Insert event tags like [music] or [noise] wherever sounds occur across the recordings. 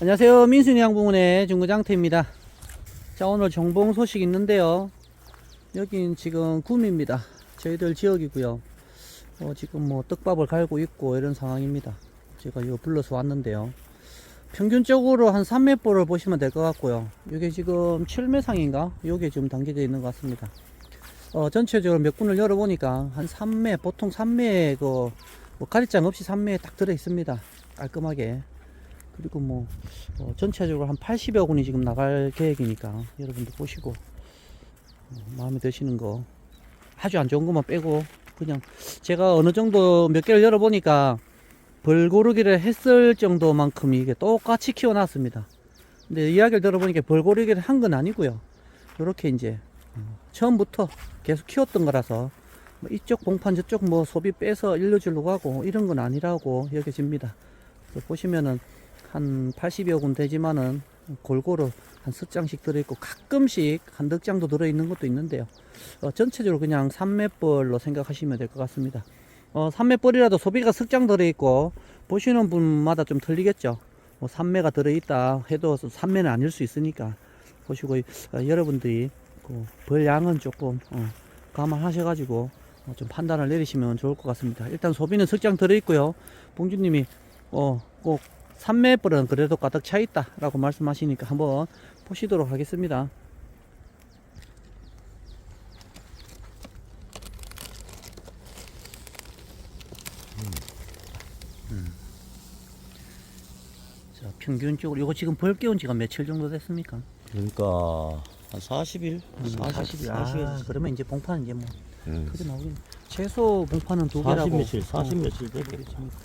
안녕하세요. 민순이 양봉원의 중구장태입니다. 자, 오늘 정봉 소식 있는데요. 여긴 지금 구미입니다. 저희들 지역이고요. 어, 지금 뭐 떡밥을 갈고 있고 이런 상황입니다. 제가 이거 불러서 왔는데요. 평균적으로 한 3m볼을 보시면 될 것 같고요. 이게 지금 7매상인가? 요게 지금 담겨져 있는 것 같습니다. 어, 전체적으로 몇 군을 열어보니까 한 3매, 보통 3매, 그, 뭐 가리장 없이 3매에 딱 들어 있습니다. 깔끔하게. 그리고 뭐, 어, 전체적으로 한 80여 군이 지금 나갈 계획이니까 여러분들 보시고, 어, 마음에 드시는 거, 아주 안 좋은 것만 빼고, 그냥 제가 어느 정도 몇 개를 열어보니까 벌고르기를 했을 정도만큼 이게 똑같이 키워놨습니다. 근데 이야기를 들어보니까 벌고르기를 한 건 아니고요. 이렇게 이제 어, 처음부터 계속 키웠던 거라서 뭐 이쪽 봉판 저쪽 뭐 소비 빼서 일러주려고 하고 이런 건 아니라고 여겨집니다. 보시면은 한 80여 군 되지만은 골고루 한 숫장씩 들어있고 가끔씩 한 덕 장도 들어있는 것도 있는데요. 어, 전체적으로 그냥 삼매벌로 생각하시면 될 것 같습니다. 어, 삼매벌이라도 소비가 석장 들어있고 보시는 분마다 좀 틀리겠죠. 뭐 3매가 들어있다 해도 3매는 아닐 수 있으니까 보시고 어, 여러분들이 그 벌 양은 조금 어, 감안하셔 가지고 어, 좀 판단을 내리시면 좋을 것 같습니다. 일단 소비는 석장 들어있고요. 봉주님이 어, 꼭 3매벌은 그래도 가득 차 있다 라고 말씀하시니까 한번 보시도록 하겠습니다. 자, 평균적으로 이거 지금 벌 깨운 지가 며칠 정도 됐습니까? 그러니까 한 40일? 음, 40일. 아, 그러면 이제 봉판은 이제 뭐 응. 크게 나오긴. 최소 봉판은 두40 개라고. 며칠, 40 어, 며칠 됐겠다. 그렇습니다.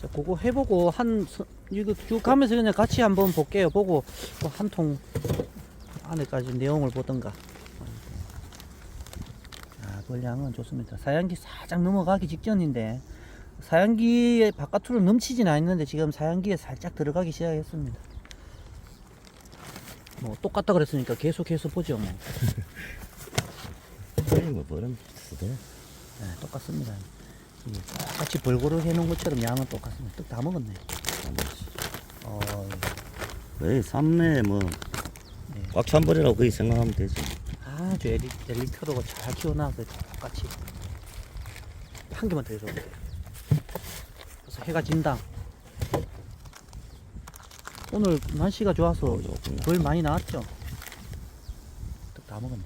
자, 그거 해보고 한 서- 이거 쭉 가면서 그냥 같이 한번 볼게요. 보고 한 통 안에까지 내용을 보던가. 아, 벌량은 좋습니다. 사양기 살짝 넘어가기 직전인데 사양기의 바깥으로 넘치진 않는데 지금 사양기에 살짝 들어가기 시작했습니다. 뭐 똑같다 그랬으니까 계속해서 보죠. 뭐. [laughs] 거의 뭐 버릇 비슷해. 네, 똑같습니다. 이 같이 벌고루 해놓은 것처럼 양은 똑같습니다. 떡다 먹었네. 어, 거의 삼매 뭐, 네. 꽉찬 버리라고 거의 생각하면 되지. 아주 엘리, 엘리트로가 잘 키워놔서 똑같이 한 개만 더 해줘. 그래서 해가 진다. 오늘 날씨가 좋아서 조금. 벌 많이 나왔죠? 떡다 먹었네.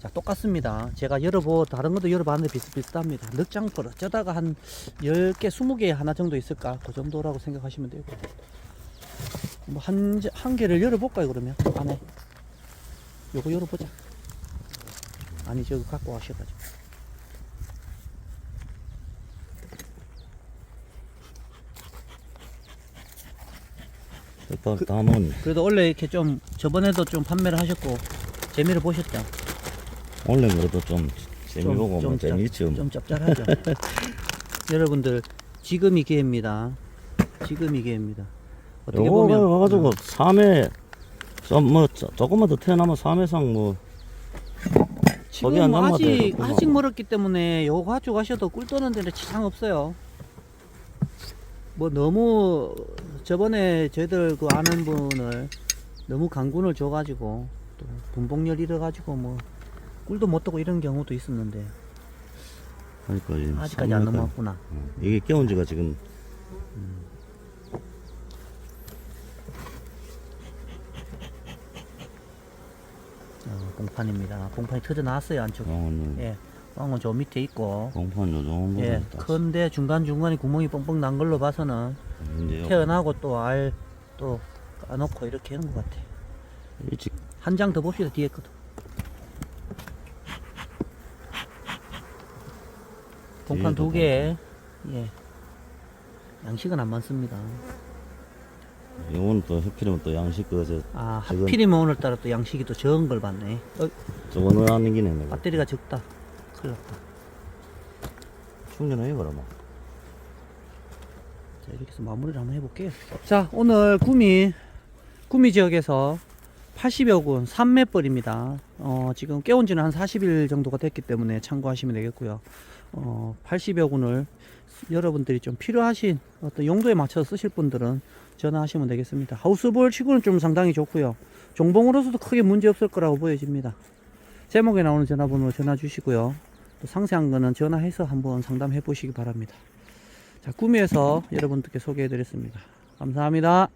자, 똑같습니다. 제가 열어보, 다른 것도 열어봤는데 비슷비슷합니다. 늑장벌, 어쩌다가 한 10개, 20개 하나 정도 있을까? 그 정도라고 생각하시면 되고. 뭐, 한, 자- 한 개를 열어볼까요, 그러면? 안에. 요거 열어보자. 아니, 저거 갖고 와셔가지고. 떡밥 다. 그래도 원래 이렇게 좀, 저번에도 좀 판매를 하셨고, 재미를 보셨죠? 원래 그래도 좀 재미 좀- 보고 좀 뭐 재미있지. 뭐. 좀 짭짤하죠. [laughs] 여러분들 지금이 기회입니다. 지금이 기회입니다. 어떻게 보면 가가지고 삼회 좀뭐 조금만 더 태어나면 삼회상 뭐 거기 지금 안 남아도 아직 되겠구만. 아직 멀었기 때문에 요거 가지고 가셔도 꿀 떠는 데는 지장 없어요. 뭐 너무 저번에 저희들 그 아는 분을 너무 강군을 줘가지고 또 분봉열 잃어가지고 뭐 꿀도 못 떠고 이런 경우도 있었는데 그러니까 지금 아직까지 안 넘어왔구나. 어, 이게 깨운 지가 지금 어, 공판입니다. 공판이 터져 나왔어요 안쪽. 왕은 예, 왕은 저 밑에 있고, 공판 요 정도 예, 큰데 중간 중간에 구멍이 뻥뻥 난 걸로 봐서는 이제 태어나고 또 알 또 까놓고 이렇게 하는 것 같아. 일찍 한 장 더 봅시다 뒤에 것도. 공판 뒤에도 두 개, 예. 양식은 안 많습니다. 이건 또 해피면 또 양식 그저 아, 지금- 하필이면 오늘따라 또 양식이 또 적은 걸 봤네. 어, 저거는 하는 기네 내가 배터리가 적다. 큰일 났다. 충전해 그러면 자, 이렇게 해서 마무리를 한번 해볼게요. 자, 오늘 구미, 구미 지역에서 80여 군 3매벌입니다. 어, 지금 깨운 지는 한 40일 정도가 됐기 때문에 참고하시면 되겠고요. 어, 80여 군을 여러분들이 좀 필요하신 어떤 용도에 맞춰서 쓰실 분들은 전화하시면 되겠습니다. 하우스볼 치고는 좀 상당히 좋고요. 종봉으로서도 크게 문제 없을 거라고 보여집니다. 제목에 나오는 전화번호로 전화 주시고요. 또 상세한 거는 전화해서 한번 상담해 보시기 바랍니다. 자, 구미에서 여러분들께 소개해 드렸습니다. 감사합니다.